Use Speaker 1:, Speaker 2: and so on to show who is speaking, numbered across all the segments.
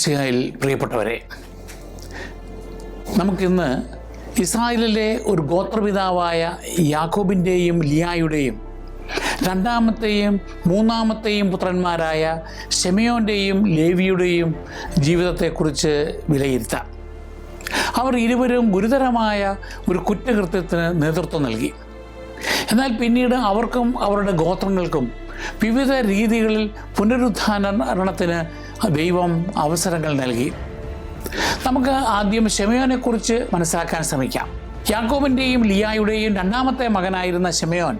Speaker 1: മിശിഹായിൽ പ്രിയപ്പെട്ടവരെ നമുക്കിന്ന് ഇസ്രായേലിലെ ഒരു ഗോത്രപിതാവായ യാക്കോബിന്റെയും ലിയായുടെയും രണ്ടാമത്തെയും മൂന്നാമത്തെയും പുത്രന്മാരായ ഷെമിയോന്റെയും ലേവിയുടെയും ജീവിതത്തെക്കുറിച്ച് വിലയിരുത്താം. അവർ ഇരുവരും ഗുരുതരമായ ഒരു കുറ്റകൃത്യത്തിന് നേതൃത്വം നൽകി. എന്നാൽ പിന്നീട് അവർക്കും അവരുടെ ഗോത്രങ്ങൾക്കും വിവിധ രീതികളിൽ പുനരുദ്ധാരണത്തിന് ദൈവം അവസരങ്ങൾ നൽകി. നമുക്ക് ആദ്യം ഷെമയോനെക്കുറിച്ച് മനസ്സിലാക്കാൻ ശ്രമിക്കാം. യാക്കോബിന്റെയും ലിയായുടെയും രണ്ടാമത്തെ മകനായിരുന്ന ഷെമയോൻ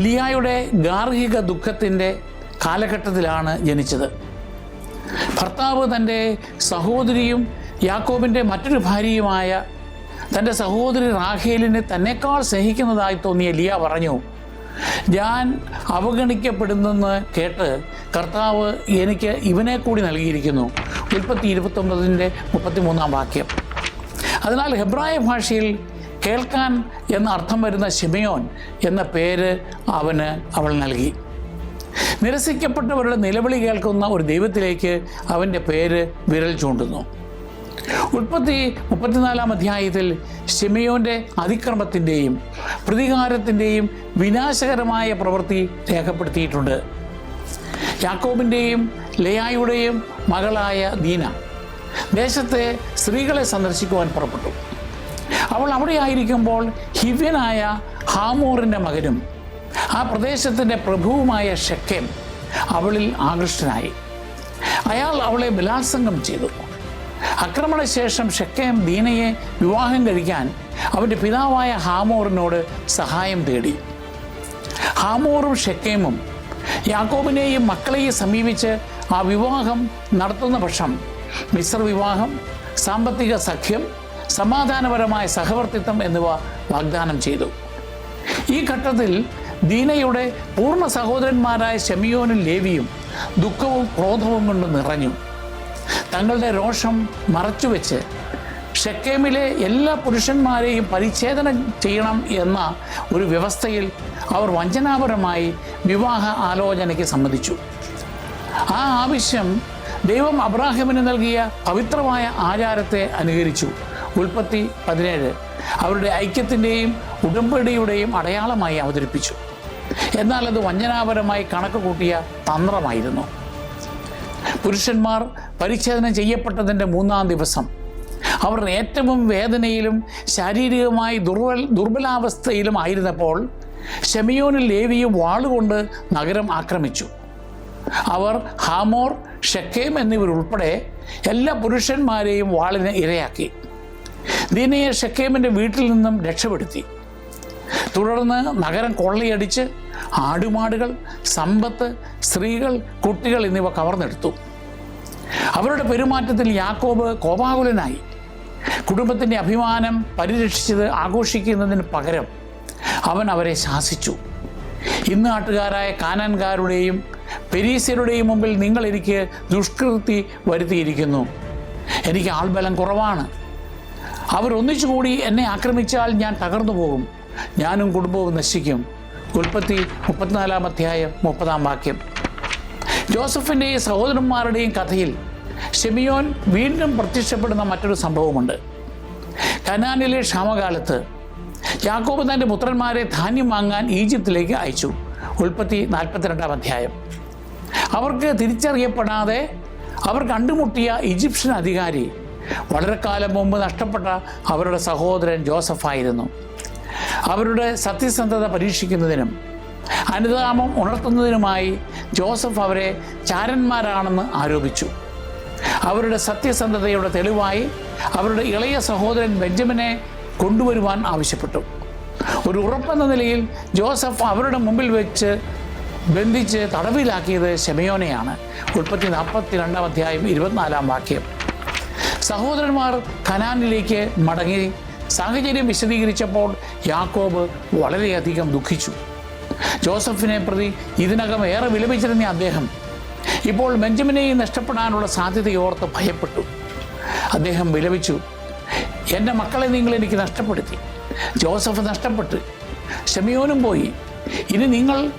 Speaker 1: ലിയായുടെ ഗാർഹിക ദുഃഖത്തിന്റെ കാലഘട്ടത്തിലാണ് ജനിച്ചത്. ഭർത്താവ് തന്റെ സഹോദരിയും യാക്കോബിന്റെ മറ്റൊരു ഭാര്യയുമായ തന്റെ സഹോദരി റാഖേലിനെ തന്നെക്കാൾ സ്നേഹിക്കുന്നതായി തോന്നിയ ലിയ പറഞ്ഞു ഞാൻ അവഗണിക്കപ്പെടുന്നെന്ന് കേട്ട് കർത്താവ് എനിക്ക് ഇവനെ കൂടി നൽകിയിരിക്കുന്നു. ഉൽപ്പത്തി ഇരുപത്തൊമ്പതിന്റെ മുപ്പത്തിമൂന്നാം വാക്യം. അതിനാൽ ഹെബ്രായ ഭാഷയിൽ കേൾക്കാൻ എന്ന അർത്ഥം വരുന്ന ഷിമയോൻ എന്ന പേര് അവന് അവൾ നൽകി. നിരസിക്കപ്പെട്ടവരുടെ നിലവിളി കേൾക്കുന്ന ഒരു ദൈവത്തിലേക്ക് അവന്റെ പേര് വിരൽ ചൂണ്ടുന്നു. ഉൽപ്പത്തി മുപ്പത്തിനാലാം അധ്യായത്തിൽ ഷിമയോന്റെ അതിക്രമത്തിന്റെയും പ്രതികാരത്തിന്റെയും വിനാശകരമായ പ്രവൃത്തി രേഖപ്പെടുത്തിയിട്ടുണ്ട്. യാക്കോബിന്റെയും ലയായുടെയും മകളായ ദീന ദേശത്തെ സ്ത്രീകളെ സന്ദർശിക്കുവാൻ പുറപ്പെട്ടു. അവൾ അവിടെ ആയിരിക്കുമ്പോൾ ഹിവ്യനായ ഹാമൂറിന്റെ മകനും ആ പ്രദേശത്തിന്റെ പ്രഭുവുമായ ഷെക്കൻ അവളിൽ ആകൃഷ്ടനായി. അയാൾ അവളെ ബലാത്സംഗം ചെയ്തു. ആക്രമണശേഷം ഷെക്കേം ദീനയെ വിവാഹം കഴിക്കാൻ അവന്റെ പിതാവായ ഹാമോറിനോട് സഹായം തേടി. ഹാമോറും ഷെക്കേമും യാക്കോബിനെയും മക്കളെയും സമീപിച്ച് ആ വിവാഹം നടത്തുന്ന പക്ഷം മിശ്ര വിവാഹം സാമ്പത്തിക സഖ്യം സമാധാനപരമായ സഹവർത്തിത്വം എന്നിവ വാഗ്ദാനം ചെയ്തു. ഈ ഘട്ടത്തിൽ ദീനയുടെ പൂർണ സഹോദരന്മാരായ ഷെമിയോനും ലേവിയും ദുഃഖവും ക്രോധവും കൊണ്ട് നിറഞ്ഞു. തങ്ങളുടെ രോഷം മറച്ചുവെച്ച് ഷെക്കേമിലെ എല്ലാ പുരുഷന്മാരെയും പരിച്ഛേദനം ചെയ്യണം എന്ന ഒരു വ്യവസ്ഥയിൽ അവർ വഞ്ചനാപരമായി വിവാഹ ആലോചനയ്ക്ക് സമ്മതിച്ചു. ആ ആവശ്യം ദൈവം അബ്രാഹിമിന് നൽകിയ പവിത്രമായ ആചാരത്തെ അനുകരിച്ചു. ഉൽപ്പത്തി പതിനേഴ്. അവരുടെ ഐക്യത്തിന്റെയും ഉടമ്പടിയുടെയും അടയാളമായി അവതരിപ്പിച്ചു. എന്നാൽ അത് വഞ്ചനാപരമായി കണക്ക് കൂട്ടിയ തന്ത്രമായിരുന്നു. പുരുഷന്മാർ പരിച്ഛേദന ചെയ്യപ്പെട്ടതിന്റെ മൂന്നാം ദിവസം. അവർ ഏറ്റവും വേദനയിലും ശാരീരികമായി ദുർബൽ ദുർബലാവസ്ഥയിലും ആയിരുന്നപ്പോൾ ഷെമിയോനും ലേവിയും വാളുകൊണ്ട് നഗരം ആക്രമിച്ചു. അവർ ഹാമോർ ഷെക്കേം എന്നിവരുൾപ്പെടെ എല്ലാ പുരുഷന്മാരെയും വാളിന് ഇരയാക്കി. ദീനയെ ഷെക്കേമിന്റെ വീട്ടിൽ നിന്നും രക്ഷപ്പെടുത്തി. തുടർന്ന് നഗരം കൊള്ളയടിച്ച് ആടുമാടുകൾ സമ്പത്ത് സ്ത്രീകൾ കുട്ടികൾ എന്നിവ കവർന്നെടുത്തു. അവരുടെ പെരുമാറ്റത്തിൽ യാക്കോബ് കോപാകുലനായി. കുടുംബത്തിന്റെ അഭിമാനം പരിരക്ഷിച്ചത് ആഘോഷിക്കുന്നതിന് പകരം അവൻ അവരെ ശാസിച്ചു. ഇന്ന് നാട്ടുകാരായ കാനാൻകാരുടെയും പെരീസ്യരുടെയും മുമ്പിൽ നിങ്ങൾ എനിക്ക് ദുഷ്കൃതി വരുത്തിയിരിക്കുന്നു. എനിക്ക് ആൾബലം കുറവാണ്. അവർ ഒന്നിച്ചുകൂടി എന്നെ ആക്രമിച്ചാൽ ഞാൻ തകർന്നു പോകും. ഞാനും കുടുംബവും നശിക്കും. ഉൽപ്പത്തി മുപ്പത്തിനാലാം അധ്യായം മുപ്പതാം വാക്യം. ജോസഫിന്റെയും സഹോദരന്മാരുടെയും കഥയിൽ ഷെമിയോൻ വീണ്ടും പ്രത്യക്ഷപ്പെടുന്ന മറ്റൊരു സംഭവമുണ്ട്. കനാനിലെ ക്ഷാമകാലത്ത് യാക്കോബ് തന്റെ പുത്രന്മാരെ ധാന്യം വാങ്ങാൻ ഈജിപ്തിലേക്ക് അയച്ചു. ഉൽപ്പത്തി നാൽപ്പത്തിരണ്ടാം അധ്യായം. അവർക്ക് തിരിച്ചറിയപ്പെടാതെ അവർ കണ്ടുമുട്ടിയ ഈജിപ്ഷ്യൻ അധികാരി വളരെ കാലം മുമ്പ് നഷ്ടപ്പെട്ട അവരുടെ സഹോദരൻ ജോസഫായിരുന്നു അവരുടെ സത്യസന്ധത പരീക്ഷിക്കുന്നതിനും അനുതാപം ഉണർത്തുന്നതിനുമായി ജോസഫ് അവരെ ചാരന്മാരാണെന്ന് ആരോപിച്ചു. അവരുടെ സത്യസന്ധതയുടെ തെളിവായി അവരുടെ ഇളയ സഹോദരൻ ബെഞ്ചമിനെ കൊണ്ടുവരുവാൻ ആവശ്യപ്പെട്ടു. ഒരു ഉറപ്പെന്ന നിലയിൽ ജോസഫ് അവരുടെ മുമ്പിൽ വെച്ച് ബന്ധിച്ച് തടവിലാക്കിയത് ഷെമയോനെയാണ് ഉൽപ്പത്തി നാൽപ്പത്തി രണ്ടാം അധ്യായം ഇരുപത്തിനാലാം വാക്യം. സഹോദരന്മാർ കനാനിലേക്ക് മടങ്ങി സാഹചര്യം വിശദീകരിച്ചപ്പോൾ യാക്കോബ് വളരെയധികം ദുഃഖിച്ചു. ജോസഫിനെ പ്രതി ഇതിനകം ഏറെ വിലപിച്ചിരുന്ന അദ്ദേഹം ഇപ്പോൾ ബെഞ്ചമിനെയും നഷ്ടപ്പെടാനുള്ള സാധ്യതയോർത്ത് ഭയപ്പെട്ടു. അദ്ദേഹം വിലപിച്ചു എന്റെ മക്കളെ നിങ്ങൾ എനിക്ക് നഷ്ടപ്പെടുത്തി. ജോസഫ് നഷ്ടപ്പെട്ട്. ഷെമിയോനും പോയി. ഇനി നിങ്ങൾ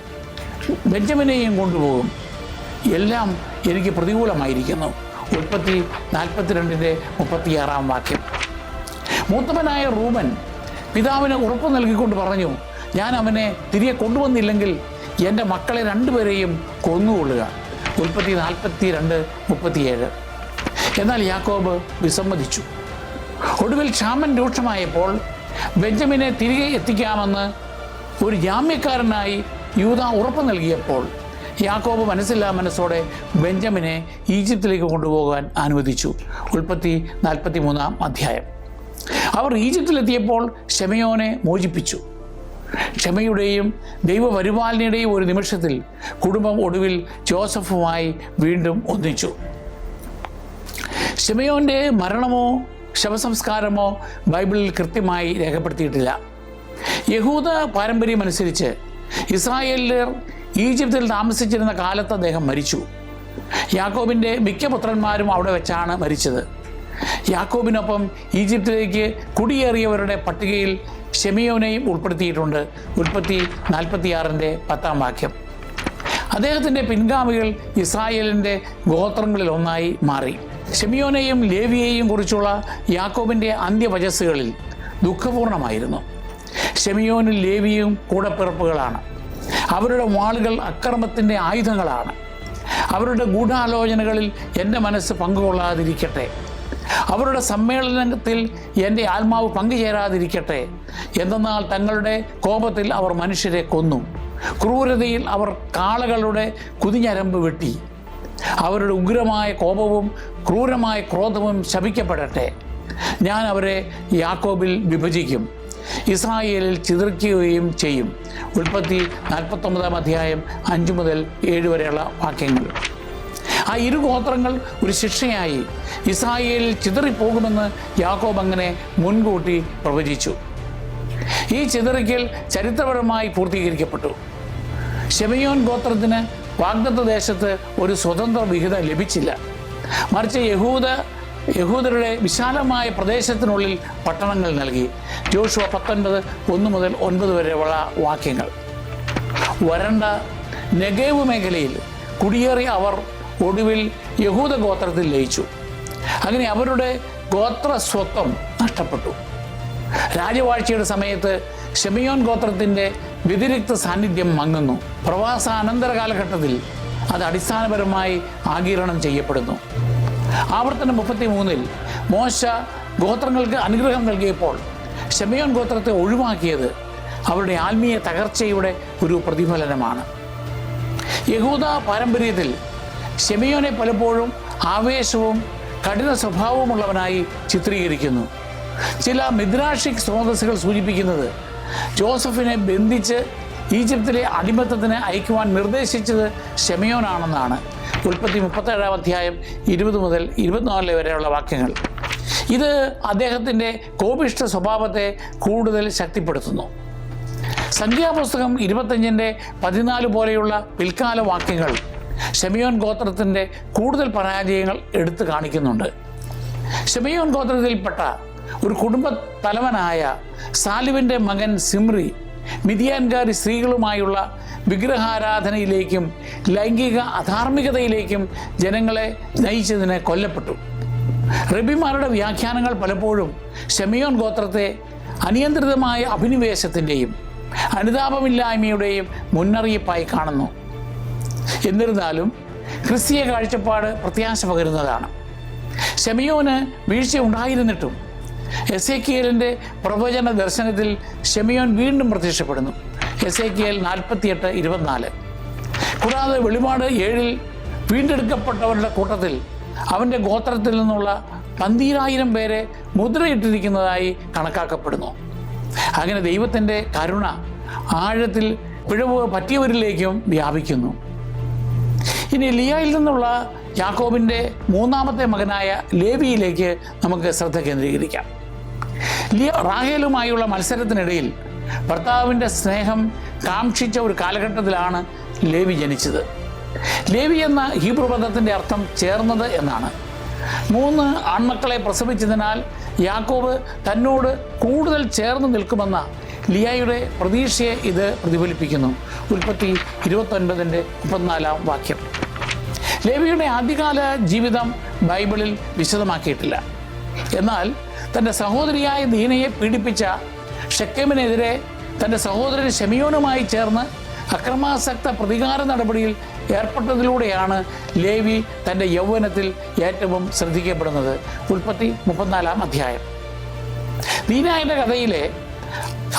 Speaker 1: ബെഞ്ചമിനെയും കൊണ്ടുപോകും. എല്ലാം എനിക്ക് പ്രതികൂലമായിരിക്കുന്നു. ഉൽപ്പത്തി നാൽപ്പത്തിരണ്ടിന്റെ മുപ്പത്തിയാറാം വാക്യം. മൂത്തവനായ റൂമൻ പിതാവിന് ഉറപ്പ് നൽകിക്കൊണ്ട് പറഞ്ഞു ഞാൻ അവനെ തിരികെ കൊണ്ടുവന്നില്ലെങ്കിൽ എന്റെ മക്കളെ രണ്ടുപേരെയും കൊന്നുകൊള്ളുക. ഉൽപ്പത്തി നാൽപ്പത്തി രണ്ട് മുപ്പത്തിയേഴ്. എന്നാൽ യാക്കോബ് വിസമ്മതിച്ചു. ഒടുവിൽ ക്ഷാമൻ രൂക്ഷമായപ്പോൾ ബെഞ്ചമിനെ തിരികെ എത്തിക്കാമെന്ന് ഒരു ജാമ്യക്കാരനായി യൂത ഉറപ്പ് നൽകിയപ്പോൾ യാക്കോബ് മനസ്സില്ലാ മനസ്സോടെ ബെഞ്ചമിനെ ഈജിപ്തിലേക്ക് കൊണ്ടുപോകാൻ അനുവദിച്ചു. ഉൽപ്പത്തി നാൽപ്പത്തി മൂന്നാം അധ്യായം. അവർ ഈജിപ്തിലെത്തിയപ്പോൾ ഷെമയോനെ മോചിപ്പിച്ചു. ക്ഷമയുടെയും ദൈവപരിപാലനയുടെയും ഒരു നിമിഷത്തിൽ കുടുംബം ഒടുവിൽ ജോസഫുമായി വീണ്ടും ഒന്നിച്ചു. ഷിമയോന്റെ മരണമോ ശവസംസ്കാരമോ ബൈബിളിൽ കൃത്യമായി രേഖപ്പെടുത്തിയിട്ടില്ല. യഹൂദ പാരമ്പര്യമനുസരിച്ച് ഇസ്രായേലിൽ ഈജിപ്തിൽ താമസിച്ചിരുന്ന കാലത്ത് അദ്ദേഹം മരിച്ചു. യാക്കോബിന്റെ മിക്ക പുത്രന്മാരും അവിടെ വെച്ചാണ് മരിച്ചത്. യാക്കോബിനൊപ്പം ഈജിപ്തിലേക്ക് കുടിയേറിയവരുടെ പട്ടികയിൽ ഷെമിയോനെയും ഉൾപ്പെടുത്തിയിട്ടുണ്ട് ഉൽപ്പത്തി നാൽപ്പത്തിയാറിന്റെ പത്താം വാക്യം. അദ്ദേഹത്തിന്റെ പിൻഗാമികൾ ഇസ്രായേലിന്റെ ഗോത്രങ്ങളിൽ ഒന്നായി മാറി. ഷെമിയോനെയും ലേവിയെയും കുറിച്ചുള്ള യാക്കോബിന്റെ അന്ത്യവചസ്സുകളിൽ ദുഃഖപൂർണമായിരുന്നു. ഷെമിയോനും ലേവിയും കൂടപ്പിറപ്പുകളാണ്. അവരുടെ വാളുകൾ അക്രമത്തിന്റെ ആയുധങ്ങളാണ്. അവരുടെ ഗൂഢാലോചനകളിൽ എന്റെ മനസ്സ് പങ്കുകൊള്ളാതിരിക്കട്ടെ. അവരുടെ സമ്മേളനത്തിൽ എന്റെ ആത്മാവ് പങ്കുചേരാതിരിക്കട്ടെ. എന്തെന്നാൽ തങ്ങളുടെ കോപത്തിൽ അവർ മനുഷ്യരെ കൊന്നു. ക്രൂരതയിൽ അവർ കാളകളുടെ കുതിഞ്ഞരമ്പ് വെട്ടി. അവരുടെ ഉഗ്രമായ കോപവും ക്രൂരമായ ക്രോധവും ശപിക്കപ്പെടട്ടെ. ഞാൻ അവരെ യാക്കോബിൽ വിഭജിക്കും. ഇസ്രായേലിൽ ചിതറിക്കുകയും ചെയ്യും. ഉൽപ്പത്തി നാൽപ്പത്തൊമ്പതാം അധ്യായം അഞ്ച് മുതൽ ഏഴ് വരെയുള്ള വാക്യങ്ങൾ. ആ ഇരു ഗോത്രങ്ങൾ ഒരു ശിക്ഷയായി. ഇസ്രായേലിൽ ചിതറിപ്പോകുമെന്ന് യാക്കോബ് അങ്ങനെ മുൻകൂട്ടി പ്രവചിച്ചു. ഈ ചിതറിക്കൽ ചരിത്രപരമായി പൂർത്തീകരിക്കപ്പെട്ടു. ഷെമയോൻ ഗോത്രത്തിന് വാഗ്ദത്ത ദേശത്ത് ഒരു സ്വതന്ത്ര വിഹിതം ലഭിച്ചില്ല. മറിച്ച് യഹൂദ യഹൂദരുടെ വിശാലമായ പ്രദേശത്തിനുള്ളിൽ പട്ടണങ്ങൾ നൽകി. ജോഷുവ പത്തൊൻപത് ഒന്ന് മുതൽ ഒൻപത് വരെയുള്ള വാക്യങ്ങൾ. വരണ്ട നെഗേവ് മേഖലയിൽ കുടിയേറിയ അവർ ഒടുവിൽ യഹൂദ ഗോത്രത്തിൽ ലയിച്ചു. അങ്ങനെ അവരുടെ ഗോത്ര സ്വത്വം നഷ്ടപ്പെട്ടു. രാജവാഴ്ചയുടെ സമയത്ത് ഷെമിയോൻ ഗോത്രത്തിന്റെ വ്യതിരിക്ത സാന്നിധ്യം മങ്ങുന്നു. പ്രവാസാനന്തര കാലഘട്ടത്തിൽ അത് അടിസ്ഥാനപരമായി ആഗീരണം ചെയ്യപ്പെടുന്നു. ആവർത്തനം മുപ്പത്തി മൂന്നിൽ മോശ ഗോത്രങ്ങൾക്ക് അനുഗ്രഹം നൽകിയപ്പോൾ ഷെമിയോൻ ഗോത്രത്തെ ഒഴിവാക്കിയത് അവരുടെ ആത്മീയ തകർച്ചയുടെ ഒരു പ്രതിഫലനമാണ്. യഹൂദ പാരമ്പര്യത്തിൽ ഷെമിയോനെ പലപ്പോഴും ആവേശവും കഠിന സ്വഭാവമുള്ളവനായി ചിത്രീകരിക്കുന്നു. ചില മിദ്രാഷിക് സ്രോതസ്സുകൾ സൂചിപ്പിക്കുന്നത് ജോസഫിനെ ബന്ധിച്ച് ഈജിപ്തിലെ അടിമത്തത്തിന് അയക്കുവാൻ നിർദ്ദേശിച്ചത് ഷെമിയോനാണെന്നാണ് ഉൽപ്പത്തി മുപ്പത്തേഴാം അധ്യായം ഇരുപത് മുതൽ ഇരുപത്തിനാല് വരെയുള്ള വാക്യങ്ങൾ. ഇത് അദ്ദേഹത്തിന്റെ കോപിഷ്ട സ്വഭാവത്തെ കൂടുതൽ ശക്തിപ്പെടുത്തുന്നു. സംഖ്യാപുസ്തകം ഇരുപത്തഞ്ചിന്റെ പതിനാല് പോലെയുള്ള പിൽക്കാല വാക്യങ്ങൾ ഷെമിയോൻ ഗോത്രത്തിന്റെ കൂടുതൽ പരാജയങ്ങൾ എടുത്തു കാണിക്കുന്നുണ്ട്. ഷെമിയോൻ ഗോത്രത്തിൽപ്പെട്ട ഒരു കുടുംബ തലവനായ സാലിവിന്റെ മകൻ സിമ്രി മിതിയാൻകാരി സ്ത്രീകളുമായുള്ള വിഗ്രഹാരാധനയിലേക്കും ലൈംഗിക അധാർമികതയിലേക്കും ജനങ്ങളെ നയിച്ചതിനെ കൊല്ലപ്പെട്ടു. റബിമാരുടെ വ്യാഖ്യാനങ്ങൾ പലപ്പോഴും ഷെമിയോൻ ഗോത്രത്തെ അനിയന്ത്രിതമായ അഭിനിവേശത്തിന്റെയും അനുതാപമില്ലായ്മയുടെയും മുന്നറിയിപ്പായി കാണുന്നു. എന്നിരുന്നാലും ക്രിസ്തീയ കാഴ്ചപ്പാട് പ്രത്യാശ പകരുന്നതാണ്. ഷെമിയോന് വീഴ്ച ഉണ്ടായിരുന്നിട്ടും എസ് എ കിയലിന്റെ പ്രവചന ദർശനത്തിൽ ഷെമിയോൻ വീണ്ടും പ്രത്യക്ഷപ്പെടുന്നു. എസ് എ കിയൽ നാൽപ്പത്തിയെട്ട് ഇരുപത്തിനാല്. കൂടാതെ വെളിപാട് ഏഴിൽ വീണ്ടെടുക്കപ്പെട്ടവരുടെ കൂട്ടത്തിൽ അവന്റെ ഗോത്രത്തിൽ നിന്നുള്ള പന്തീരായിരം പേരെ മുദ്രയിട്ടിരിക്കുന്നതായി കണക്കാക്കപ്പെടുന്നു. അങ്ങനെ ദൈവത്തിന്റെ കരുണ ആഴത്തിൽ പിഴവ് പറ്റിയവരിലേക്കും വ്യാപിക്കുന്നു. ഇനി ലിയായിൽ നിന്നുള്ള യാക്കോബിന്റെ മൂന്നാമത്തെ മകനായ ലേവിയിലേക്ക് നമുക്ക് ശ്രദ്ധ കേന്ദ്രീകരിക്കാം. ലിയ റാഹേലുമായുള്ള മത്സരത്തിനിടയിൽ ഭർത്താവിന്റെ സ്നേഹം കാക്ഷിച്ച ഒരു കാലഘട്ടത്തിലാണ് ലേവി ജനിച്ചത്. ലേവി എന്ന ഹീബ്രു പദത്തിന്റെ അർത്ഥം ചേർന്നത് എന്നാണ്. മൂന്ന് ആൺമക്കളെ പ്രസവിച്ചതിനാൽ യാക്കോബ് തന്നോട് കൂടുതൽ ചേർന്ന് നിൽക്കുമെന്ന ലിയായുടെ പ്രതീക്ഷയെ ഇത് പ്രതിഫലിപ്പിക്കുന്നു. ഉൽപ്പത്തി ഇരുപത്തൊൻപതിന്റെ മുപ്പത്തിനാലാം വാക്യം. ലേവിയുടെ ആദ്യകാല ജീവിതം ബൈബിളിൽ വിശദമാക്കിയിട്ടില്ല. എന്നാൽ തന്റെ സഹോദരിയായ ദീനയെ പീഡിപ്പിച്ച ഷെക്കേമിനെതിരെ തന്റെ സഹോദരൻ ഷെമിയോനുമായി ചേർന്ന് അക്രമാസക്ത പ്രതികാര നടപടിയിൽ ഏർപ്പെട്ടതിലൂടെയാണ് ലേവി തന്റെ യൗവനത്തിൽ ഏറ്റവും ശ്രദ്ധിക്കപ്പെടുന്നത്. ഉൽപ്പത്തി മുപ്പത്തിനാലാം അധ്യായം. ദീനായുടെ കഥയിലെ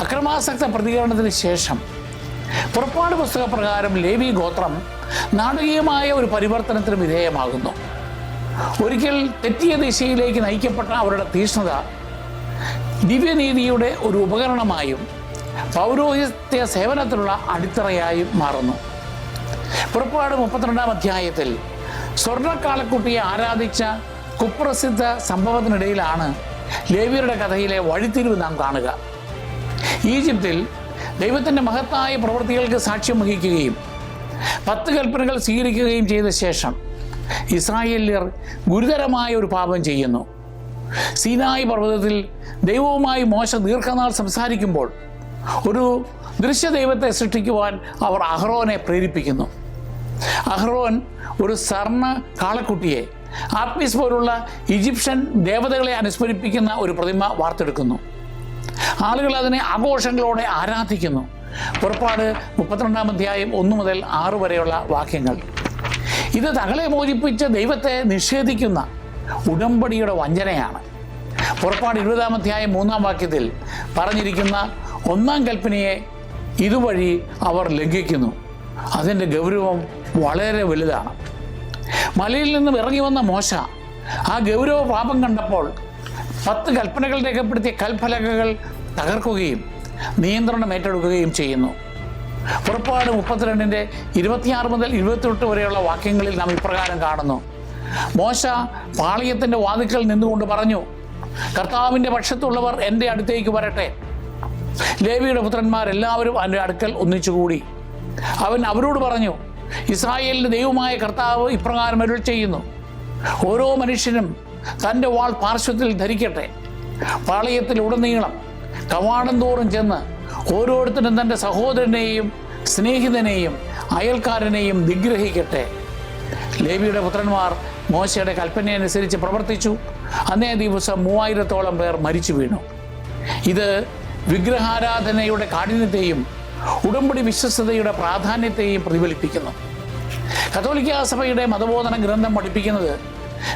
Speaker 1: അക്രമാസക്ത പ്രതികരണത്തിന് ശേഷം പുറപ്പാട് പുസ്തക പ്രകാരം ലേവി ഗോത്രം നാടകീയമായ ഒരു പരിവർത്തനത്തിന് വിധേയമാകുന്നു. ഒരിക്കൽ തെറ്റിയ ദിശയിലേക്ക് നയിക്കപ്പെട്ട അവരുടെ തീഷ്ണത ദിവ്യനീതിയുടെ ഒരു ഉപകരണമായും പൗരോഹിത്യ സേവനത്തിനുള്ള അടിത്തറയായും മാറുന്നു. പുറപ്പാട് മുപ്പത്തിരണ്ടാം അധ്യായത്തിൽ സ്വർണക്കാലക്കുട്ടിയെ ആരാധിച്ച കുപ്രസിദ്ധ സംഭവത്തിനിടയിലാണ് ലേവിയരുടെ കഥയിലെ വഴിത്തിരിവ് നാം കാണുക. ഈജിപ്തിൽ ദൈവത്തിന്റെ മഹത്തായ പ്രവൃത്തികൾക്ക് സാക്ഷ്യം വഹിക്കുകയും പത്ത് കൽപ്പനകൾ സ്വീകരിക്കുകയും ചെയ്ത ശേഷം ഇസ്രായേല്യർ ഗുരുതരമായ ഒരു പാപം ചെയ്യുന്നു. സീനായി പർവതത്തിൽ ദൈവവുമായി മോശ ദീർഘനാൾ സംസാരിക്കുമ്പോൾ ഒരു ദൃശ്യദൈവത്തെ സൃഷ്ടിക്കുവാൻ അവർ അഹ്റോനെ പ്രേരിപ്പിക്കുന്നു. അഹ്റോൻ ഒരു സർണ കാളക്കുട്ടിയെ ആത്മീസ് പോലുള്ള ഈജിപ്ഷ്യൻ ദേവതകളെ അനുസ്മരിപ്പിക്കുന്ന ഒരു പ്രതിമ വാർത്തെടുക്കുന്നു. ആളുകൾ അതിനെ ആഘോഷങ്ങളോടെ ആരാധിക്കുന്നു. പുറപ്പാട് മുപ്പത്തിരണ്ടാം അധ്യായം ഒന്ന് മുതൽ ആറ് വരെയുള്ള വാക്യങ്ങൾ. ഇത് തകളെ മോചിപ്പിച്ച് ദൈവത്തെ നിഷേധിക്കുന്ന ഉടമ്പടിയുടെ വഞ്ചനയാണ്. പുറപ്പാട് ഇരുപതാം അധ്യായം മൂന്നാം വാക്യത്തിൽ പറഞ്ഞിരിക്കുന്ന ഒന്നാം കൽപ്പനയെ ഇതുവഴി അവർ ലംഘിക്കുന്നു. അതിന്റെ ഗൗരവം വളരെ വലുതാണ്. മലയിൽ നിന്നും ഇറങ്ങി വന്ന മോശ ആ ഗൗരവ പാപം കണ്ടപ്പോൾ പത്ത് കൽപ്പനകൾ രേഖപ്പെടുത്തിയ കൽഫലകകൾ തകർക്കുകയും നിയന്ത്രണം ഏറ്റെടുക്കുകയും ചെയ്യുന്നു. പുറപ്പാട് മുപ്പത്തിരണ്ടിന്റെ ഇരുപത്തിയാറ് മുതൽ ഇരുപത്തിയെട്ട് വരെയുള്ള വാക്യങ്ങളിൽ നാം ഇപ്രകാരം കാണുന്നു. മോശ പാളയത്തിന്റെ വാതിക്കൽ നിന്നുകൊണ്ട് പറഞ്ഞു കർത്താവിന്റെ പക്ഷത്തുള്ളവർ എന്റെ അടുത്തേക്ക് വരട്ടെ. ലേവിയുടെ പുത്രന്മാരെല്ലാവരും അവന്റെ അടുക്കൽ ഒന്നിച്ചുകൂടി. അവൻ അവരോട് പറഞ്ഞു ഇസ്രായേലിന്റെ ദൈവമായ കർത്താവ് ഇപ്രകാരം അരുൾ ചെയ്യുന്നു. ഓരോ മനുഷ്യനും തന്റെ വാൾ പാർശ്വത്തിൽ ധരിക്കട്ടെ. പാളയത്തിൽ ഉടനീളം കവാടം തോറും ചെന്ന് ഓരോരുത്തരും തന്റെ സഹോദരനെയും സ്നേഹിതനെയും അയൽക്കാരനെയും നിഗ്രഹിക്കട്ടെ. ലേവിയുടെ പുത്രന്മാർ മോശയുടെ കൽപ്പനയനുസരിച്ച് പ്രവർത്തിച്ചു. അന്നേ ദിവസം മൂവായിരത്തോളം പേർ മരിച്ചു വീണു. ഇത് വിഗ്രഹാരാധനയുടെ കാഠിന്യത്തെയും ഉടമ്പടി വിശ്വസ്തയുടെ പ്രാധാന്യത്തെയും പ്രതിഫലിപ്പിക്കുന്നു. കത്തോലിക്ക സഭയുടെ മതബോധന ഗ്രന്ഥം പഠിപ്പിക്കുന്നത്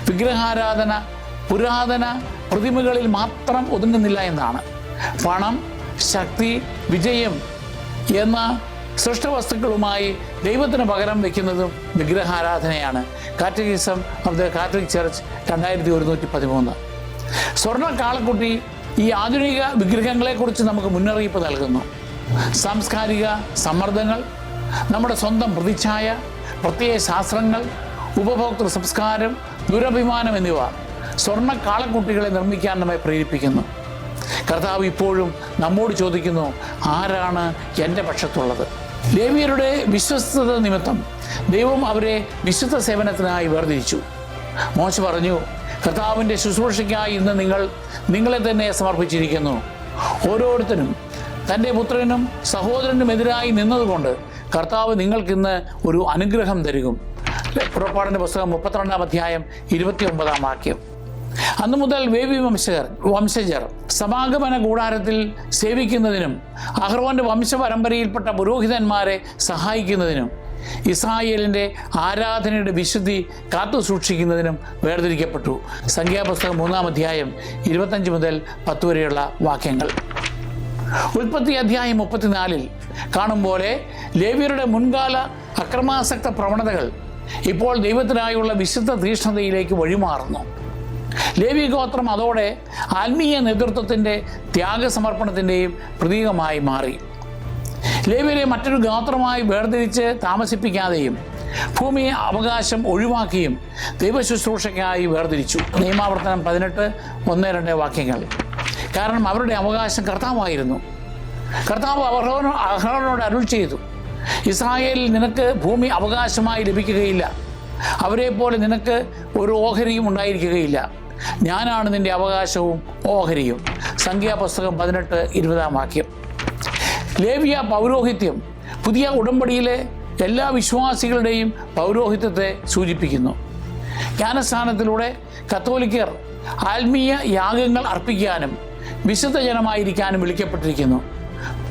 Speaker 1: വിഗ്രഹാരാധന പുരാതന പ്രതിമകളിൽ മാത്രം ഒതുങ്ങുന്നില്ല എന്നാണ്. പണം ശക്തി വിജയം എന്ന സൃഷ്ടവസ്തുക്കളുമായി ദൈവത്തിന് പകരം വയ്ക്കുന്നതും വിഗ്രഹാരാധനയാണ്. Catechism of the Catholic Church രണ്ടായിരത്തി ഒരുന്നൂറ്റി പതിമൂന്ന്. സ്വർണ കാളക്കുട്ടി ഈ ആധുനിക വിഗ്രഹങ്ങളെക്കുറിച്ച് നമുക്ക് മുന്നറിയിപ്പ് നൽകുന്നു. സാംസ്കാരിക സമ്മർദ്ദങ്ങൾ നമ്മുടെ സ്വന്തം പ്രതിച്ഛായ പ്രത്യയ ശാസ്ത്രങ്ങൾ ഉപഭോക്തൃ സംസ്കാരം ദുരഭിമാനം എന്നിവ സ്വർണ കാളക്കുട്ടികളെ നിർമ്മിക്കാൻ നമ്മെ പ്രേരിപ്പിക്കുന്നു. കർത്താവ് ഇപ്പോഴും നമ്മോട് ചോദിക്കുന്നു ആരാണ് എന്റെ പക്ഷത്തുള്ളത്? ലേവിയരുടെ വിശ്വസ്തത നിമിത്തം ദൈവം അവരെ വിശുദ്ധ സേവനത്തിനായി വേർതിരിച്ചു. മോശ പറഞ്ഞു കർത്താവിന്റെ ശുശ്രൂഷയ്ക്കായി ഇന്ന് നിങ്ങൾ നിങ്ങളെ തന്നെ സമർപ്പിച്ചിരിക്കുന്നു. ഓരോരുത്തരും തന്റെ പുത്രനും സഹോദരനും എതിരായി നിന്നതുകൊണ്ട് കർത്താവ് നിങ്ങൾക്കിന്ന് ഒരു അനുഗ്രഹം തരുകും പുറപ്പാടിന്റെ പുസ്തകം മുപ്പത്തിരണ്ടാം അധ്യായം ഇരുപത്തി ഒമ്പതാം വാക്യം. അന്നു മുതൽ വേവി വംശജർ വംശജർ സമാഗമന കൂടാരത്തിൽ സേവിക്കുന്നതിനും അഹ്റോന്റെ വംശപരമ്പരയിൽപ്പെട്ട പുരോഹിതന്മാരെ സഹായിക്കുന്നതിനും ഇസ്രായേലിന്റെ ആരാധനയുടെ വിശുദ്ധി കാത്തു സൂക്ഷിക്കുന്നതിനും വേർതിരിക്കപ്പെട്ടു. സംഖ്യാപുസ്തകം മൂന്നാം അധ്യായം ഇരുപത്തഞ്ച് മുതൽ പത്ത് വരെയുള്ള വാക്യങ്ങൾ. ഉൽപ്പത്തി അധ്യായം മുപ്പത്തിനാലിൽ കാണും പോലെ ലേവ്യരുടെ മുൻകാല അക്രമാസക്ത പ്രവണതകൾ ഇപ്പോൾ ദൈവത്തിനായുള്ള വിശുദ്ധ തീഷ്ണതയിലേക്ക് വഴിമാറുന്നു. ലേവി ഗോത്രം അതോടെ ആത്മീയ നേതൃത്വത്തിന്റെ ത്യാഗസമർപ്പണത്തിന്റെയും പ്രതീകമായി മാറി. ലേവിയെ മറ്റൊരു ഗോത്രമായി വേർതിരിച്ച് താമസിപ്പിക്കാതെയും ഭൂമിയെ അവകാശം ഒഴിവാക്കിയും ദൈവശുശ്രൂഷയ്ക്കായി വേർതിരിച്ചു. നിയമാവർത്തനം പതിനെട്ട് ഒന്ന് രണ്ട് വാക്യങ്ങൾ. കാരണം അവരുടെ അവകാശം കർത്താവായിരുന്നു. കർത്താവ് അഹ്റോനോ അഹ്റോനോട് അരുൾ ചെയ്തു. ഇസ്രായേലിൽ നിനക്ക് ഭൂമി അവകാശമായി ലഭിക്കുകയില്ല. അവരെ പോലെ നിനക്ക് ഒരു ഓഹരിയും ഉണ്ടായിരിക്കുകയില്ല. ഞാനാണ് നിന്റെ അവകാശവും ഓഹരിയും. സംഖ്യാപുസ്തകം പതിനെട്ട് ഇരുപതാം വാക്യം. ലേവിയ പൗരോഹിത്യം പുതിയ ഉടമ്പടിയിലെ എല്ലാ വിശ്വാസികളുടെയും പൗരോഹിത്യത്തെ സൂചിപ്പിക്കുന്നു. ജ്ഞാനസ്ഥാനത്തിലൂടെ കത്തോലിക്കർ ആത്മീയ യാഗങ്ങൾ അർപ്പിക്കാനും വിശുദ്ധ ജനമായിരിക്കാനും വിളിക്കപ്പെട്ടിരിക്കുന്നു.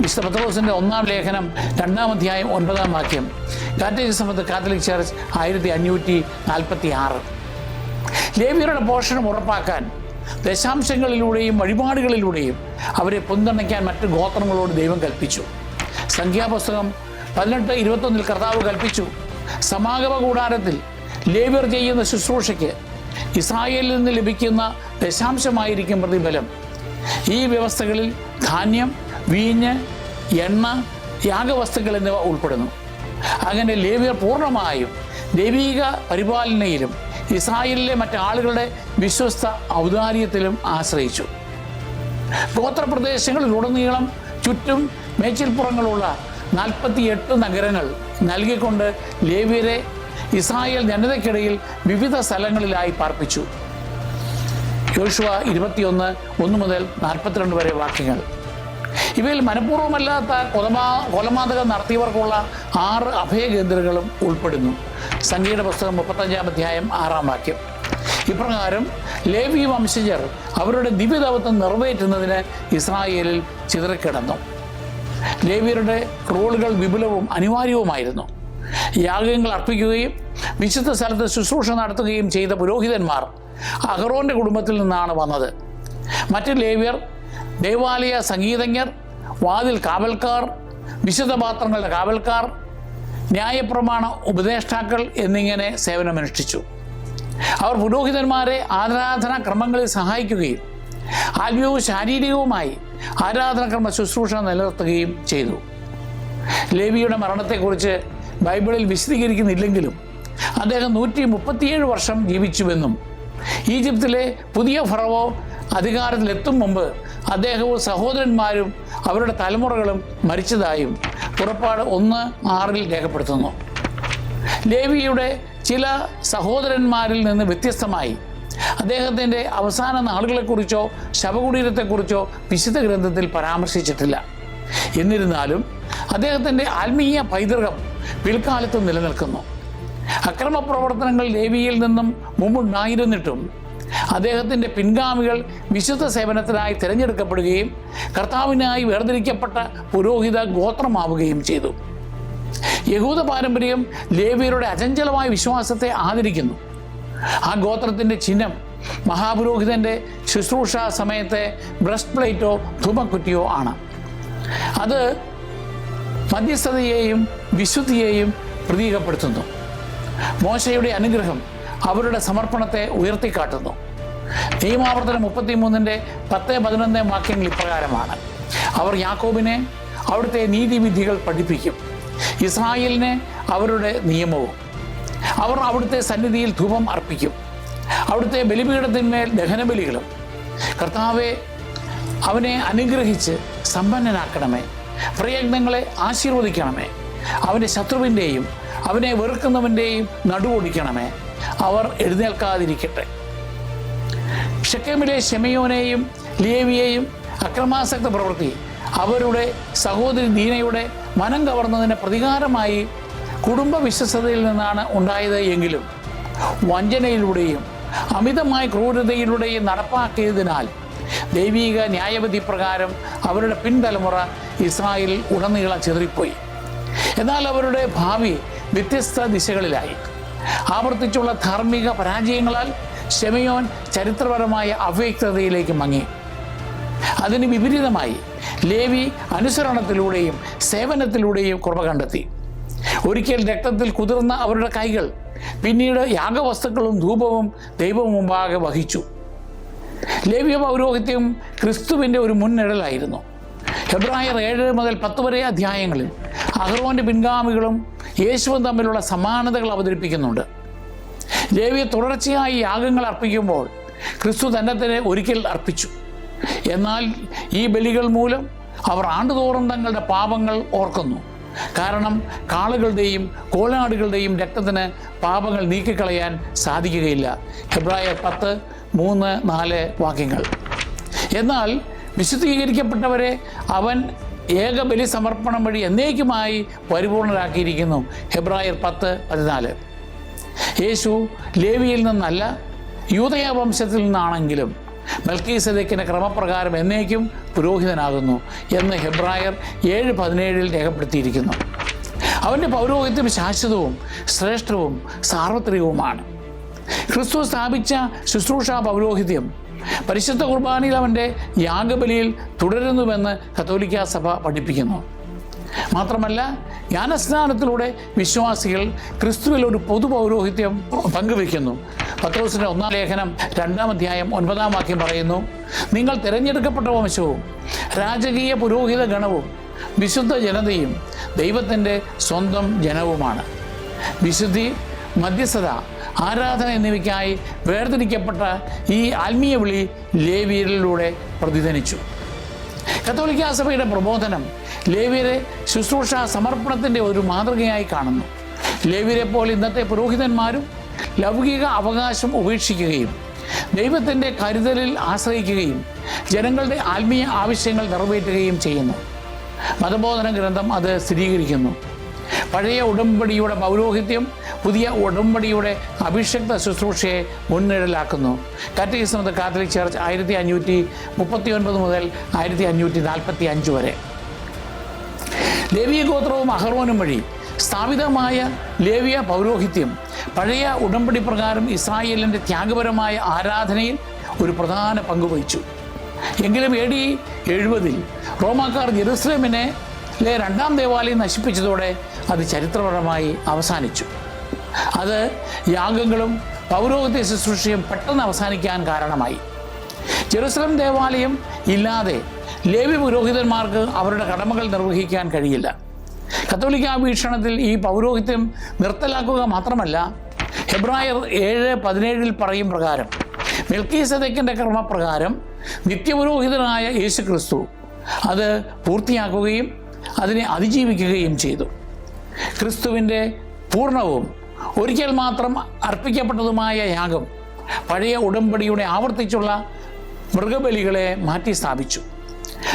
Speaker 1: വിശുദ്ധ പത്രോസിന്റെ ഒന്നാം ലേഖനം രണ്ടാം അധ്യായം ഒൻപതാം വാക്യം. ഓഫ് ദ കാത്തലിക് ചർച്ച് ആയിരത്തി അഞ്ഞൂറ്റി നാൽപ്പത്തി ആറ് ലേവിയരുടെ പോഷണം ഉറപ്പാക്കാൻ ദശാംശങ്ങളിലൂടെയും വഴിപാടുകളിലൂടെയും അവരെ പിന്തുണയ്ക്കാൻ മറ്റു ഗോത്രങ്ങളോട് ദൈവം കൽപ്പിച്ചു. സംഖ്യാപുസ്തകം പതിനെട്ട് ഇരുപത്തൊന്നിൽ കർത്താവ് കൽപ്പിച്ചു. സമാഗമ കൂടാരത്തിൽ ലേവിയർ ചെയ്യുന്ന ശുശ്രൂഷയ്ക്ക് ഇസ്രായേലിൽ നിന്ന് ലഭിക്കുന്ന ദശാംശമായിരിക്കും പ്രതിഫലം. ഈ വ്യവസ്ഥകളിൽ ധാന്യം വീഞ്ഞ് എണ്ണ യാഗവസ്തുക്കൾ എന്നിവ ഉൾപ്പെടുന്നു. അങ്ങനെ ലേവിയർ പൂർണമായും ദൈവീക പരിപാലനയിലും ഇസ്രായേലിലെ മറ്റാളുകളുടെ വിശ്വസ്ത ഔദാര്യത്തിലും ആശ്രയിച്ചു. ഗോത്രപ്രദേശങ്ങളിലുടനീളം ചുറ്റും മേച്ചിൽപ്പുറങ്ങളുള്ള നാൽപ്പത്തിയെട്ട് നഗരങ്ങൾ നൽകിക്കൊണ്ട് ലേവ്യരെ ഇസ്രായേൽ ജനതയ്ക്കിടയിൽ വിവിധ സ്ഥലങ്ങളിലായി പാർപ്പിച്ചു. യോശുവ ഇരുപത്തിയൊന്ന് ഒന്ന് മുതൽ നാൽപ്പത്തിരണ്ട് വരെ വാക്യങ്ങൾ. ഇവയിൽ മനഃപൂർവമല്ലാത്ത കൊലപാ കൊലപാതകം നടത്തിയവർക്കുള്ള ആറ് അഭയകേന്ദ്രങ്ങളും ഉൾപ്പെടുന്നു. സംഗീത പുസ്തകം മുപ്പത്തഞ്ചാം അധ്യായം ആറാം വാക്യം. ഇപ്രകാരം ലേവി വംശജർ അവരുടെ ദിവ്യദൗത്വം നിറവേറ്റുന്നതിന് ഇസ്രായേലിൽ ചിതറിക്കിടന്നു. ലേവിയരുടെ റോളുകൾ വിപുലവും അനിവാര്യവുമായിരുന്നു. യാഗങ്ങൾ അർപ്പിക്കുകയും വിശുദ്ധ സ്ഥലത്ത് ശുശ്രൂഷ നടത്തുകയും ചെയ്ത പുരോഹിതന്മാർ അഹറോന്റെ കുടുംബത്തിൽ നിന്നാണ് വന്നത്. മറ്റ് ലേവ്യർ ദേവാലയ സംഗീതജ്ഞർ വാതിൽ കാവൽക്കാർ വിശുദ്ധ പാത്രങ്ങളുടെ കാവൽക്കാർ ന്യായപ്രമാണ ഉപദേഷ്ടാക്കൾ എന്നിങ്ങനെ സേവനമനുഷ്ഠിച്ചു. അവർ പുരോഹിതന്മാരെ ആരാധനാ ക്രമങ്ങളിൽ സഹായിക്കുകയും ആത്മീയവും ശാരീരികവുമായി ആരാധനാക്രമ ശുശ്രൂഷ നിലനിർത്തുകയും ചെയ്തു. ലേവിയുടെ മരണത്തെക്കുറിച്ച് ബൈബിളിൽ വിശദീകരിക്കുന്നില്ലെങ്കിലും അദ്ദേഹം നൂറ്റി മുപ്പത്തിയേഴ് വർഷം ജീവിച്ചുവെന്നും ഈജിപ്തിലെ പുതിയ ഫറവോ അധികാരത്തിലെത്തും മുമ്പ് അദ്ദേഹവും സഹോദരന്മാരും അവരുടെ തലമുറകളും മരിച്ചതായും പുറപ്പാട് ഒന്ന് ആറിൽ രേഖപ്പെടുത്തുന്നു. ലേവിയുടെ ചില സഹോദരന്മാരിൽ നിന്ന് വ്യത്യസ്തമായി അദ്ദേഹത്തിന്റെ അവസാന നാളുകളെക്കുറിച്ചോ ശവകുടീരത്തെക്കുറിച്ചോ വിശുദ്ധ ഗ്രന്ഥത്തിൽ പരാമർശിച്ചിട്ടില്ല. എന്നിരുന്നാലും അദ്ദേഹത്തിന്റെ ആത്മീയ പൈതൃകം പിൽക്കാലത്ത് നിലനിൽക്കുന്നു. അക്രമ പ്രവർത്തനങ്ങൾ ലേവിയിൽ നിന്നും മുമ്പുണ്ടായിരുന്നിട്ടും അദ്ദേഹത്തിന്റെ പിൻഗാമികൾ വിശുദ്ധ സേവനത്തിനായി തിരഞ്ഞെടുക്കപ്പെടുകയും കർത്താവിനായി വേർതിരിക്കപ്പെട്ട പുരോഹിത ഗോത്രമാവുകയും ചെയ്തു. യഹൂദ പാരമ്പര്യം ലേവിയരുടെ അചഞ്ചലമായ വിശ്വാസത്തെ ആദരിക്കുന്നു. ആ ഗോത്രത്തിന്റെ ചിഹ്നം മഹാപുരോഹിതന്റെ ശുശ്രൂഷ സമയത്തെ ബ്രസ്റ്റ് പ്ലേറ്റോ ധൂമക്കുറ്റിയോ ആണ്. അത് മധ്യസ്ഥതയെയും വിശുദ്ധിയെയും പ്രതീകപ്പെടുത്തുന്നു. മോശയുടെ അനുഗ്രഹം അവരുടെ സമർപ്പണത്തെ ഉയർത്തിക്കാട്ടുന്നു. നിയമാവർത്തനം മുപ്പത്തിമൂന്നിന്റെ പത്ത് പതിനൊന്ന് വാക്യങ്ങൾ ഇപ്രകാരമാണ്. അവർ യാക്കോബിനെ അവിടുത്തെ നീതിവിധികൾ പഠിപ്പിക്കും. ഇസ്രായേലിനെ അവരുടെ നിയമവും. അവർ അവിടുത്തെ സന്നിധിയിൽ ധൂപം അർപ്പിക്കും. അവിടുത്തെ ബലിപീഠത്തിന്മേൽ ദഹനബലികളും. കർത്താവെ അവനെ അനുഗ്രഹിച്ച് സമ്പന്നനാക്കണമേ. പ്രയത്നങ്ങളെ ആശീർവദിക്കണമേ. അവന്റെ ശത്രുവിന്റെയും അവനെ വെറുക്കുന്നവന്റെയും നടുവൊടിക്കണമേ. അവർ എഴുന്നേൽക്കാതിരിക്കട്ടെ. ഷെക്കേമിലെ ഷെമയോനെയും ലേവിയെയും അക്രമാസക്ത പ്രവൃത്തി അവരുടെ സഹോദരി ദീനയുടെ മനം കവർന്നതിന് പ്രതികാരമായി കുടുംബ വിശ്വസതയിൽ നിന്നാണ് ഉണ്ടായത് എങ്കിലും വഞ്ചനയിലൂടെയും അമിതമായ ക്രൂരതയിലൂടെയും നടപ്പാക്കിയതിനാൽ ദൈവീക ന്യായവിധി പ്രകാരം അവരുടെ പിൻതലമുറ ഇസ്രായേൽ ഉടനീളം ചെതറിപ്പോയി. എന്നാൽ അവരുടെ ഭാവി വ്യത്യസ്ത ദിശകളിലായി. ആവർത്തിച്ചുള്ള ധാർമ്മിക പരാജയങ്ങളാൽ ഷെമയോൻ ചരിത്രപരമായ അവ്യക്തതയിലേക്ക് മങ്ങി. അതിന് വിപരീതമായി ലേവി അനുസരണത്തിലൂടെയും സേവനത്തിലൂടെയും കുറവ് കണ്ടെത്തി. ഒരിക്കൽ രക്തത്തിൽ കുതിർന്ന അവരുടെ കൈകൾ പിന്നീട് യാഗവസ്തുക്കളും ധൂപവും ദൈവം മുമ്പാകെ വഹിച്ചു. ലേവ്യ പൗരോഹിത്യം ക്രിസ്തുവിന്റെ ഒരു മുൻനിഴലായിരുന്നു. ഫെബ്രുവരി ഏഴ് മുതൽ പത്ത് വരെ അധ്യായങ്ങളിൽ അഹ്റോന്റെ പിൻഗാമികളും യേശുവും തമ്മിലുള്ള സമാനതകൾ അവതരിപ്പിക്കുന്നുണ്ട്. ലേവിയെ തുടർച്ചയായി യാഗങ്ങൾ അർപ്പിക്കുമ്പോൾ ക്രിസ്തു തന്നെ തന്നെ ഒരിക്കൽ അർപ്പിച്ചു. എന്നാൽ ഈ ബലികൾ മൂലം അവർ ആണ്ടുതോറും തങ്ങളുടെ പാപങ്ങൾ ഓർക്കുന്നു. കാരണം കാളുകളുടെയും കോലാടുകളുടെയും രക്തത്തിന് പാപങ്ങൾ നീക്കിക്കളയാൻ സാധിക്കുകയില്ല. ഹെബ്രായർ പത്ത് മൂന്ന് നാല് വാക്യങ്ങൾ. എന്നാൽ വിശുദ്ധീകരിക്കപ്പെട്ടവരെ അവൻ ഏക ബലി സമർപ്പണം വഴി എന്നേക്കുമായി പരിപൂർണരാക്കിയിരിക്കുന്നു. ഹെബ്രായർ പത്ത് പതിനാല്. യേശു ലേവിയിൽ നിന്നല്ല യൂതയ വംശത്തിൽ നിന്നാണെങ്കിലും മൽക്കീസദേക്കിന്റെ ക്രമപ്രകാരം എന്നേക്കും പുരോഹിതനാകുന്നു എന്ന് ഹെബ്രായർ ഏഴ് പതിനേഴിൽ രേഖപ്പെടുത്തിയിരിക്കുന്നു. അവന്റെ പൗരോഹിത്യം ശാശ്വതവും ശ്രേഷ്ഠവും സാർവത്രികവുമാണ്. ക്രിസ്തു സ്ഥാപിച്ച ശുശ്രൂഷ പൗരോഹിത്യം പരിശുദ്ധ കുർബാനയിൽ അവന്റെ യാഗബലിയിൽ തുടരുന്നുവെന്ന് കത്തോലിക്ക സഭ പഠിപ്പിക്കുന്നു. മാത്രമല്ല ജ്ഞാനസ്നാനത്തിലൂടെ വിശ്വാസികൾ ക്രിസ്തുവിൽ ഒരു പൊതു പൗരോഹിത്യം പങ്കുവയ്ക്കുന്നു. പത്രോസിന്റെ ഒന്നാം ലേഖനം രണ്ടാം അധ്യായം ഒൻപതാം വാക്യം പറയുന്നു നിങ്ങൾ തിരഞ്ഞെടുക്കപ്പെട്ട വംശവും രാജകീയ പുരോഹിത ഗണവും വിശുദ്ധ ജനതയും ദൈവത്തിന്റെ സ്വന്തം ജനവുമാണ്. വിശുദ്ധി മധ്യസ്ഥത ആരാധന എന്നിവയ്ക്കായി വേർതിരിക്കപ്പെട്ട ഈ ആത്മീയ വിളി ലേവിയരിലൂടെ പ്രതിധ്വനിച്ചു. കത്തോലിക്ക സഭയുടെ പ്രബോധനം ലേവിയരെ ശുശ്രൂഷ സമർപ്പണത്തിന്റെ ഒരു മാതൃകയായി കാണുന്നു. ലേവിയരെ പോലെ ഇന്നത്തെ പുരോഹിതന്മാരും ലൗകിക അവകാശം ഉപേക്ഷിക്കുകയും ദൈവത്തിന്റെ കരുതലിൽ ആശ്രയിക്കുകയും ജനങ്ങളുടെ ആത്മീയ ആവശ്യങ്ങൾ നിറവേറ്റുകയും ചെയ്യുന്നു. മതബോധന ഗ്രന്ഥം അത് സ്ഥിരീകരിക്കുന്നു. പഴയ ഉടമ്പടിയുടെ പൗരോഹിത്യം പുതിയ ഉടമ്പടിയുടെ അഭിഷക്ത ശുശ്രൂഷയെ മുൻനിഴലാക്കുന്നു. Catechism of the Catholic Church ആയിരത്തി അഞ്ഞൂറ്റി മുപ്പത്തി ഒൻപത് മുതൽ ആയിരത്തി അഞ്ഞൂറ്റി നാൽപ്പത്തി അഞ്ച് വരെ. ലേവിയ ഗോത്രവും അഹറോനും വഴി സ്ഥാപിതമായ ലേവിയ പൗരോഹിത്യം പഴയ ഉടമ്പടി പ്രകാരം ഇസ്രായേലിന്റെ ത്യാഗപരമായ ആരാധനയിൽ ഒരു പ്രധാന പങ്ക് വഹിച്ചു. എങ്കിലും എ ഡി എഴുപതിൽ റോമാക്കാർ ജെറുസലേമിനെ രണ്ടാം ദേവാലയം നശിപ്പിച്ചതോടെ അത് ചരിത്രപരമായി അവസാനിച്ചു. അത് യാഗങ്ങളും പൗരോഹിത്യ ശുശ്രൂഷയും പെട്ടെന്ന് അവസാനിക്കാൻ കാരണമായി. ജെറുസലം ദേവാലയം ഇല്ലാതെ ലേവി പുരോഹിതന്മാർക്ക് അവരുടെ കടമകൾ നിർവഹിക്കാൻ കഴിയില്ല. കത്തോലിക്ക വീക്ഷണത്തിൽ ഈ പൗരോഹിത്യം നിർത്തലാക്കുക മാത്രമല്ല ഹെബ്രായർ ഏഴ് പതിനേഴിൽ പറയും പ്രകാരം മെൽക്കീസദക്കിന്റെ ക്രമപ്രകാരം നിത്യപുരോഹിതനായ യേശു ക്രിസ്തു അത് പൂർത്തിയാക്കുകയും അതിനെ അതിജീവിക്കുകയും ചെയ്തു. ക്രിസ്തുവിന്റെ പൂർണവും ഒരിക്കൽ മാത്രം അർപ്പിക്കപ്പെട്ടതുമായ യാഗം പഴയ ഉടമ്പടിയുടെ ആവർത്തിച്ചുള്ള മൃഗബലികളെ മാറ്റി സ്ഥാപിച്ചു.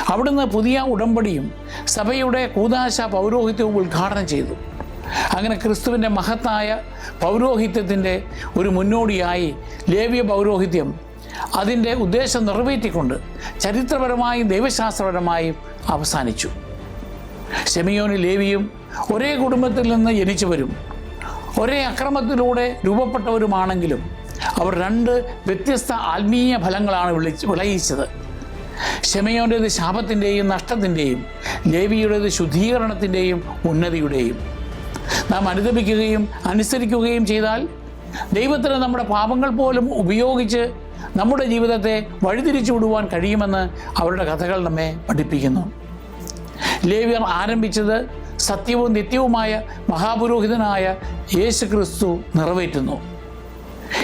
Speaker 1: അവിടുന്ന് പുതിയ ഉടമ്പടിയും സഭയുടെ കൂതാശ പൗരോഹിത്യവും ഉദ്ഘാടനം ചെയ്തു. അങ്ങനെ ക്രിസ്തുവിന്റെ മഹത്തായ പൗരോഹിത്യത്തിന്റെ ഒരു മുന്നോടിയായി ലേവ്യ പൗരോഹിത്യം അതിന്റെ ഉദ്ദേശം നിറവേറ്റിക്കൊണ്ട് ചരിത്രപരമായും ദൈവശാസ്ത്രപരമായും അവസാനിച്ചു. ഷെമിയോനും ലേവിയും ഒരേ കുടുംബത്തിൽ നിന്ന് ജനിച്ചവരും ഒരേ അക്രമത്തിലൂടെ രൂപപ്പെട്ടവരുമാണെങ്കിലും അവർ രണ്ട് വ്യത്യസ്ത ആത്മീയ ഫലങ്ങളാണ് വിളിച്ച് വിളയിച്ചത്. ഷെമയോന്റേത് ശാപത്തിന്റെയും നഷ്ടത്തിന്റെയും ലേവിയുടേത് ശുദ്ധീകരണത്തിന്റെയും ഉന്നതിയുടെയും. നാം അനുദപിക്കുകയും അനുസരിക്കുകയും ചെയ്താൽ ദൈവത്തിന് നമ്മുടെ പാപങ്ങൾ പോലും ഉപയോഗിച്ച് നമ്മുടെ ജീവിതത്തെ വഴിതിരിച്ചു വിടുവാൻ കഴിയുമെന്ന് അവരുടെ കഥകൾ നമ്മെ പഠിപ്പിക്കുന്നു. ലേവിയർ ആരംഭിച്ചത് സത്യവും നിത്യവുമായ മഹാപുരോഹിതനായ യേശു ക്രിസ്തു നിറവേറ്റുന്നു.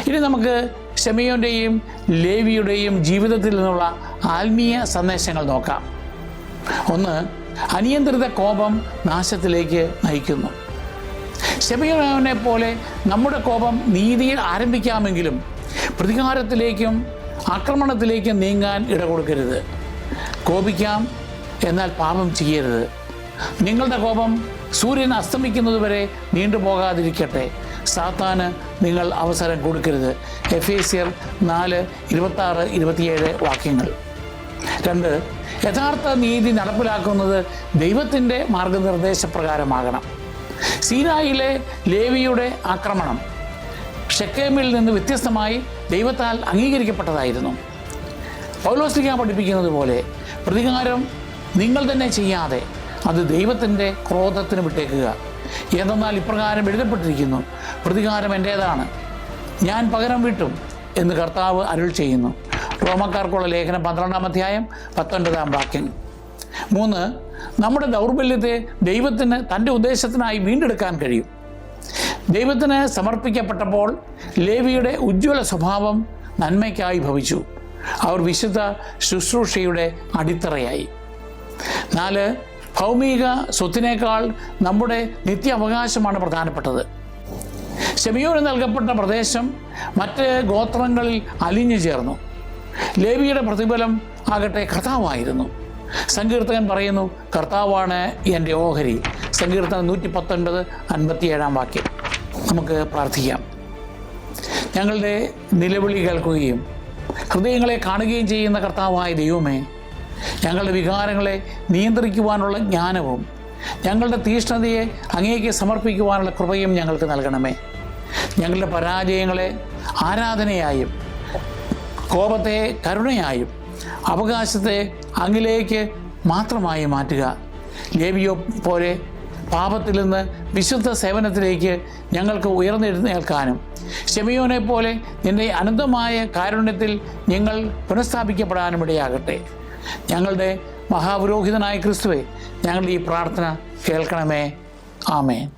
Speaker 1: ഇനി നമുക്ക് ഷെമിയോന്റെയും ലേവിയുടെയും ജീവിതത്തിൽ നിന്നുള്ള ആത്മീയ സന്ദേശങ്ങൾ നോക്കാം. ഒന്ന് അനിയന്ത്രിത കോപം നാശത്തിലേക്ക് നയിക്കുന്നു. ഷെമിയോനെ പോലെ നമ്മുടെ കോപം നീതിയിൽ ആരംഭിക്കാമെങ്കിലും പ്രതികാരത്തിലേക്കും ആക്രമണത്തിലേക്കും നീങ്ങാൻ ഇട കൊടുക്കരുത് കോപിക്കാം എന്നാൽ പാപം ചെയ്യരുത്. നിങ്ങളുടെ കോപം സൂര്യൻ അസ്തമിക്കുന്നതുവരെ നീണ്ടുപോകാതിരിക്കട്ടെ സാത്താന് നിങ്ങൾ അവസരം കൊടുക്കരുത്. എഫ് എ സിയർ നാല് ഇരുപത്താറ് ഇരുപത്തിയേഴ് വാക്യങ്ങൾ. രണ്ട് യഥാർത്ഥ നീതി നടപ്പിലാക്കുന്നത് ദൈവത്തിന്റെ മാർഗനിർദ്ദേശപ്രകാരമാകണം. സീനായിലെ ലേവിയുടെ ആക്രമണം ഷെക്കേമിൽ നിന്ന് വ്യത്യസ്തമായി ദൈവത്താൽ അംഗീകരിക്കപ്പെട്ടതായിരുന്നു. പൗലോസ്ലിക്ക പഠിപ്പിക്കുന്നത് പോലെ പ്രതികാരം നിങ്ങൾ തന്നെ ചെയ്യാതെ അത് ദൈവത്തിന്റെ ക്രോധത്തിന് വിട്ടേക്കുക. എന്തെന്നാൽ ഇപ്രകാരം എഴുതപ്പെട്ടിരിക്കുന്നു പ്രതികാരം എന്റേതാണ്. ഞാൻ പകരം വിട്ടും എന്ന് കർത്താവ് അരുൾ ചെയ്യുന്നു. റോമക്കാർക്കുള്ള ലേഖനം പന്ത്രണ്ടാം അധ്യായം പത്തൊൻപതാം വാക്യം. മൂന്ന് നമ്മുടെ ദൗർബല്യത്തെ ദൈവത്തിന് തന്റെ ഉദ്ദേശത്തിനായി വീണ്ടെടുക്കാൻ കഴിയും. ദൈവത്തിന് സമർപ്പിക്കപ്പെട്ടപ്പോൾ ലേവിയുടെ ഉജ്ജ്വല സ്വഭാവം നന്മയ്ക്കായി ഭവിച്ചു. അവർ വിശുദ്ധ ശുശ്രൂഷയുടെ അടിത്തറയായി. നാല് ഭൗമിക സ്വത്തിനേക്കാൾ നമ്മുടെ നിത്യ അവകാശമാണ് പ്രധാനപ്പെട്ടത്. ഷെമിയോന് നൽകപ്പെട്ട പ്രദേശം മറ്റ് ഗോത്രങ്ങളിൽ അലിഞ്ഞു ചേർന്നു. ലേവിയുടെ പ്രതിഫലം ആകട്ടെ കർത്താവായിരുന്നു. സങ്കീർത്തകൻ പറയുന്നു കർത്താവാണ് എന്റെ ഓഹരി. സങ്കീർത്തനം നൂറ്റി പത്തൊൻപത് അൻപത്തിയേഴാം വാക്യം. നമുക്ക് പ്രാർത്ഥിക്കാം. ഞങ്ങളുടെ നിലവിളി കേൾക്കുകയും ഹൃദയങ്ങളെ കാണുകയും ചെയ്യുന്ന കർത്താവായ ദൈവമേ ഞങ്ങളുടെ വികാരങ്ങളെ നിയന്ത്രിക്കുവാനുള്ള ജ്ഞാനവും ഞങ്ങളുടെ തീഷ്ണതയെ അങ്ങേക്ക് സമർപ്പിക്കുവാനുള്ള കൃപയും ഞങ്ങൾക്ക് നൽകണമേ. ഞങ്ങളുടെ പരാജയങ്ങളെ ആരാധനയായും കോപത്തെ കരുണയായും അവകാശത്തെ അങ്ങിലേക്ക് മാത്രമായി മാറ്റുക. ലേവിയോ പോലെ പാപത്തിൽ നിന്ന് വിശുദ്ധ സേവനത്തിലേക്ക് ഞങ്ങൾക്ക് ഉയർന്നെഴുന്നേൽക്കാനും ഷെമിയോനെ പോലെ നിന്റെ അനന്തമായ കാരുണ്യത്തിൽ ഞങ്ങൾ പുനഃസ്ഥാപിക്കപ്പെടാനും ഇടയാകട്ടെ. ഞങ്ങളുടെ മഹാപുരോഹിതനായ ക്രിസ്തുവെ ഞങ്ങളുടെ ഈ പ്രാർത്ഥന കേൾക്കണമേ. ആമേൻ.